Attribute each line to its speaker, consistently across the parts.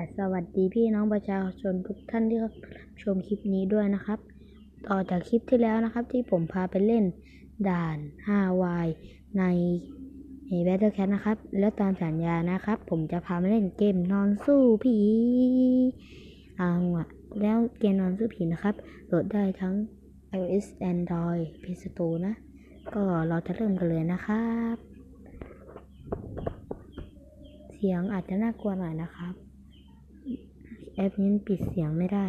Speaker 1: และสวัสดีพี่น้องประชาชนทุกท่านที่ชมคลิปนี้ด้วยนะครับ ต่อจากคลิปที่แล้วนะครับ ที่ผมพาไปเล่นด่าน 5Y ในใน Battlecat นะครับ แล้วตามสัญญานะครับ ผมจะพามาเล่นเกมนอนสู้ผีเอาอะแล้วเกมนอนสู้ผีนะครับโหลดได้ทั้ง iOS Android Play Store นะ ก็เราจะเริ่มกันเลยนะครับ เสียงอาจจะน่ากลัวหน่อยนะครับ แอปนี้ปิดเสียงไม่ได้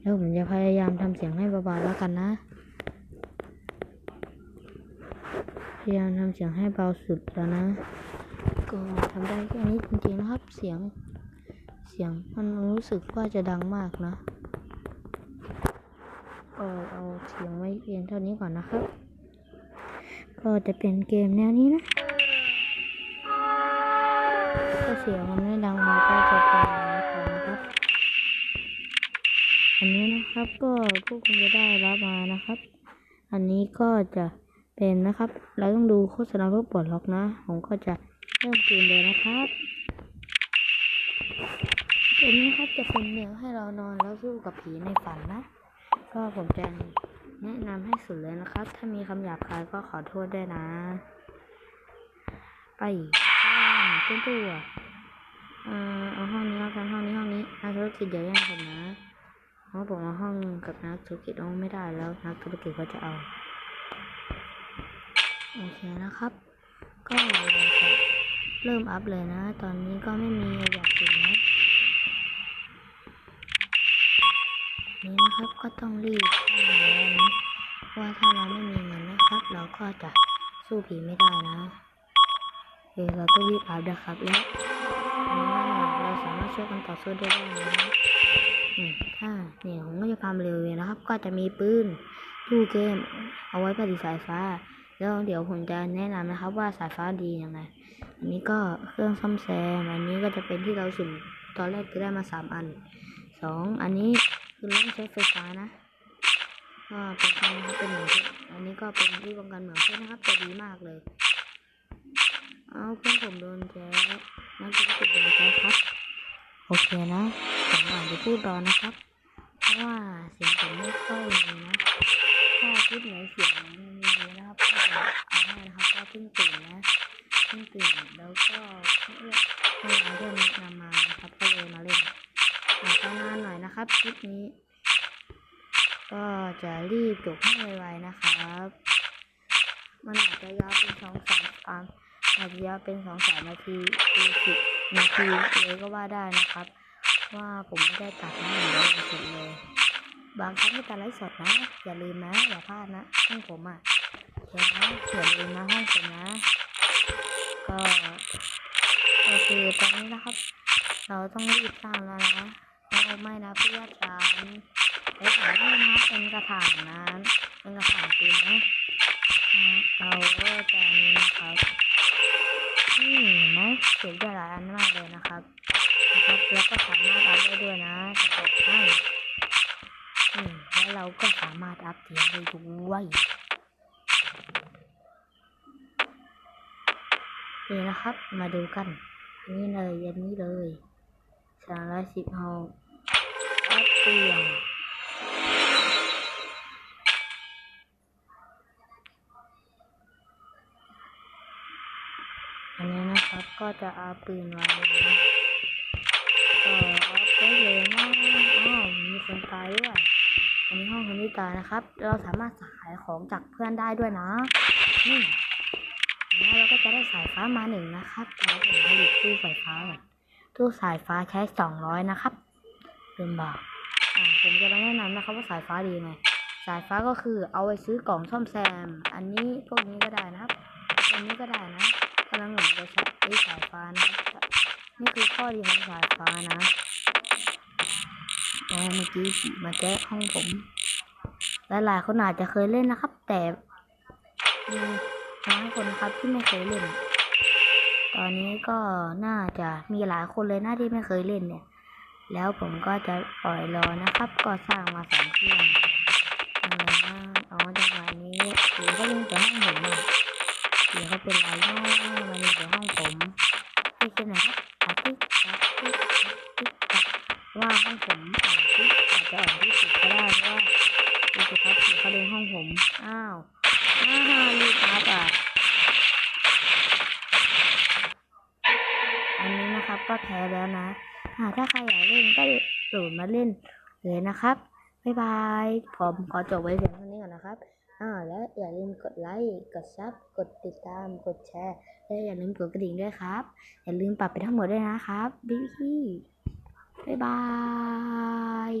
Speaker 1: แล้วผมจะพยายามทำเสียงให้เบาๆแล้วกันนะ พยายามทำเสียงให้เบาสุดแล้วนะ ก็ทำได้แค่นี้จริงๆนะครับ เสียง เสียงมันรู้สึกว่าจะดังมากนะก็เอาเสียงไว้เพียงเท่านี้ก่อนนะครับ ก็จะเป็นเกมแนวนี้นะถ้าเสียงมันไม่ดังมันก็จะเป็น อันนี้นะครับก็พวกคุณจะได้รับมานะครับ อันนี้ก็จะเป็นนะครับ เราต้องดูโฆษณาเพื่อปลดล็อกนะ ผมก็จะเริ่มเกมเลยนะครับตัวนี้ครับจะเป็นเนื้อให้เรานอนแล้วสู้กับผีในฝันนะ ก็ผมจะแนะนำให้สุดเลยนะครับ ถ้ามีคำหยาบคายก็ขอโทษด้วยนะ ไปข้ามเต้นตัวอ่อเอาห้องนี้แล้วกันห้องนี้ห้องนี้นักธุรกิจอย่าแย่งผมนะ เพราะผมเอาห้องกับนักธุรกิจเอาไม่ได้แล้วนักธุรกิจก็จะเอา โอเคนะครับ ก็เราจะเริ่มอัพเลยนะ ตอนนี้ก็ไม่มีอยากถึงนะนี่นะครับก็ต้องรีบเข้าแล้วนะว่าถ้าเราไม่มีเงินนะครับ เราก็จะสู้ผีไม่ได้นะเออเราต้องรีบอัพนะครับแล้วเราสามารถช่วยกันต่อสู้ได้ด้วยนะ ถ้าเนี่ยผมก็จะพามาเร็วเลยนะครับ ก็จะมีปืนตู้เกม เอาไว้ผลิสายฟ้า แล้วเดี๋ยวผมจะแนะนำนะครับ ว่าสายฟ้าดียังไง อันนี้ก็เครื่องซ่อมแซม อันนี้ก็จะเป็นที่เราสุ่มตอนแรกจะได้มาสามอันสองอันนี้คือต้องใช้ไฟฟ้านะก็เป็นคันนะครับเป็นเหมือนที่อันนี้ก็เป็นที่ป้องกันเหมือนเพื่อนนะครับจะดีมากเลย เอาเพื่อนผมโดนแจ๊นักธุรกิจโดนแจ๊ครับ โอเคนะผมอาจจะพูดรอนะครับ เพราะว่าเสียงผมไม่ค่อยมีนะถ้าพูดไหนเสียงมีนะครับก็จะเอาให้นะครับก็เพิ่งตื่นนะเพิ่งตื่นแล้วก็เพื่อนเพื่อนเพื่อนนะนำมานะครับก็เลยมาเล่นอาจจะนานหน่อยนะครับคลิปนี้ ก็จะรีบจบให้ไวๆนะครับ มันอาจจะยาวเป็นสองสามสามอาจจะยาวเป็นสองสามนาทีคือสิบ นาทีเลยก็ว่าได้นะครับ ว่าผมไม่ได้ตัดนะหรือว่าสุดเลย บางครั้งก็ตัดไลฟ์สดนะ อย่าลืมนะอย่าพลาดนะห้องผมอะเดี๋ยวนะอย่าลืมนะห้องผมนะ ก็ก็คือตอนนี้นะครับ เราต้องรีบสร้างแล้วนะเราไม่นะเพื่อนฉันไอ้ถามนี่นะเป็นกระถางนั้น นะครับนะครับแล้วก็สามารถอัพได้ด้วยนะจะบอกให้แล้วเราก็สามารถอัพเทียงได้ด้วยนี่นะครับ มาดูกัน นี่เลยอันนี้เลยสามร้อยสิบหกอัพเสียง ก็จะเอาปืนวางไว้นะก็เอาไปเลยนะอ้าวมีคนตายด้วย อันนี้ห้องคนที่ตายนะครับ เราสามารถขายของจากเพื่อนได้ด้วยนะนี่แล้วเราก็จะได้สายฟ้ามาหนึ่งนะครับแล้วผมผลิตตู้ไฟฟ้าก่อนตู้สายฟ้าใช้สองร้อยนะครับลืมบอกอ่าผมจะมาแนะนำนะครับว่าสายฟ้าดีไหมสายฟ้าก็คือเอาไว้ซื้อกล่องซ่อมแซม อันนี้พวกนี้ก็ได้นะครับอันนี้ก็ได้นะ กำลังหลงไปใช้สายฟ้านะครับนี่คือข้อดีของสายฟ้านะโอ้เมื่อกี้มาแจ้ห้องผมหลายๆคนอาจจะเคยเล่นนะครับ แต่มีน้อยคนครับที่ไม่เคยเล่น ตอนนี้ก็น่าจะมีหลายคนเลยนะที่ไม่เคยเล่นเนี่ย แล้วผมก็จะปล่อยรอนะครับ ก็สร้างมาสองเครื่องอะไรนะอ๋อจังหวะนี้ผีก็ยังแต่ห้องผมอะเดี๋ยวเขาเป็นไรเนาะ ห้องผมอ่อนอาจจะอ่อนที่สุดก็ได้เพราะว่าดูสิครับผีเขาเดินห้องผม อ้าวอ้าวรีบครับอะอันนี้นะครับก็แพ้แล้วนะอ่าถ้าใครอยากเล่นก็โหลดมาเล่นเลยนะครับ บ๊ายบายผมขอจบไว้เพียงเท่านี้ก่อนนะครับอ่าและอย่าลืมกดไลค์ กดซับ กดติดตาม กดแชร์ และอย่าลืมกดกระดิ่งด้วยครับ อย่าลืมปรับไปทั้งหมดด้วยนะครับ บิ๊ก บ๊ายบาย